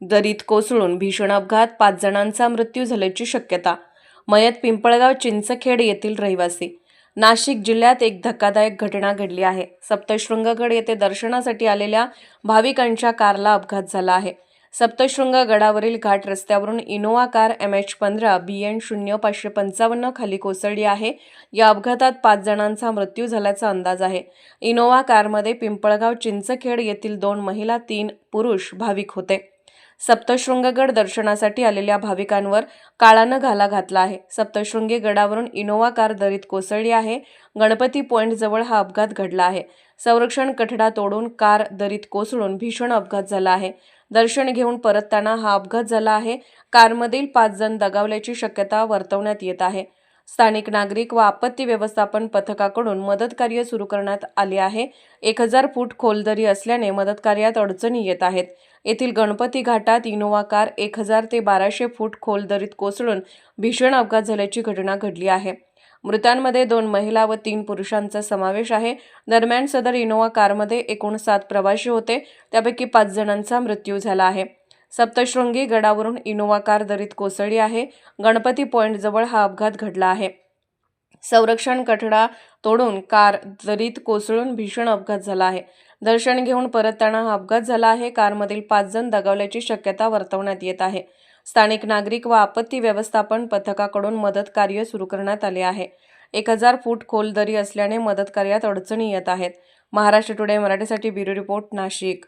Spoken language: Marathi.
दरीत कोसळून भीषण अपघात पाच जणांचा मृत्यू झाल्याची शक्यता. मयत पिंपळगाव चिंचखेड येथील रहिवासी. नाशिक जिल्ह्यात एक धक्कादायक घटना घडली आहे. सप्तशृंगगड येथे दर्शनासाठी आलेल्या भाविकांच्या कारला अपघात झाला आहे. सप्तशृंग गडावरील घाट रस्त्यावरून इनोवा कार एम एच पंधरा बी एन शून्य पाचशे पंचावन्न खाली कोसळली आहे. या अपघातात पाच जणांचा मृत्यू झाल्याचा अंदाज आहे. इनोवा कारमध्ये पिंपळगाव चिंचखेड येथील दोन महिला तीन पुरुष भाविक होते. सप्तशृंगगड दर्शनासाठी आलेल्या भाविकांवर काळानं घाला घातला आहे. सप्तशृंगी गडावरून इनोवा कार दरीत कोसळली आहे. गणपती पॉईंटजवळ हा अपघात घडला आहे. संरक्षण कठडा तोडून कार दरीत कोसळून भीषण अपघात झाला आहे. दर्शन घेऊन परतताना हा अपघात झाला आहे. कारमधील पाच जण दगावल्याची शक्यता वर्तवण्यात येत आहे. स्थानिक नागरिक व आपत्ती व्यवस्थापन पथकाकडून मदतकार्य सुरू करण्यात आले आहे. एक हजार फूट खोल दरी असल्याने मदत कार्यात अडचणी येत आहेत. येथील गणपती घाटात इनोवा कार एक हजार ते बाराशे फूट खोल दरीत कोसळून भीषण अपघात झाल्याची घटना घडली आहे. मृतांमध्ये दोन महिला व तीन पुरुषांचा समावेश आहे. दरम्यान सदर इनोवा कारमध्ये एकूण सात प्रवासी होते. त्यापैकी पाच जणांचा मृत्यू झाला आहे. सप्तशृंगी गडावरून इनोवा कार दरीत कोसळली आहे. गणपती पॉईंटजवळ हा अपघात घडला आहे. संरक्षण कठडा तोडून कार दरीत कोसळून भीषण अपघात झाला आहे. दर्शन घेऊन परतताना हा अपघात झाला आहे. कारमधील पाच जण दगावल्याची शक्यता वर्तवण्यात येत आहे. स्थानिक नागरिक व आपत्ती व्यवस्थापन पथकाकडून मदत कार्य सुरू करण्यात आले आहे. एक हजार फूट खोल दरी असल्याने मदत कार्यात अडचणी येत आहेत. महाराष्ट्र टुडे मराठीसाठी ब्युरो रिपोर्ट नाशिक.